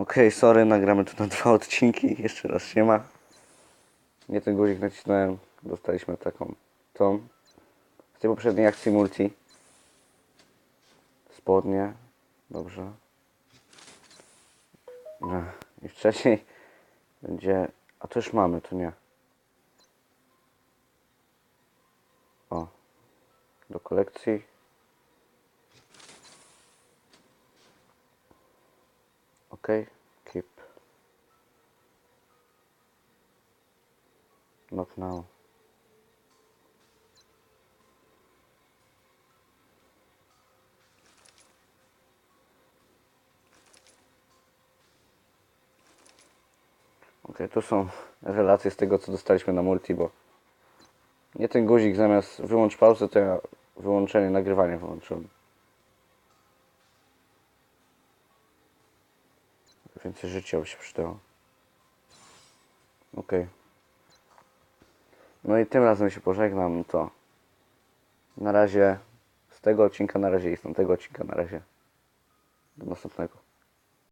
Okej, sorry, nagramy tu na dwa odcinki. Jeszcze raz się ma. Nie ten guzik nacisnąłem. Dostaliśmy taką tą. Z tej poprzedniej akcji multi. Spodnie. Dobrze. No. I wcześniej będzie... A to już mamy, to nie. O. Do kolekcji. Okay, keep. Not now. Ok, tu są relacje z tego, co dostaliśmy na multi, bo nie ten guzik zamiast wyłącz pauzę, to ja wyłączenie nagrywania wyłączyłem. Więcej życia by się przydało. Okej. No i tym razem się pożegnam, to na razie z tego odcinka na razie i z tamtego odcinka na razie. Do następnego.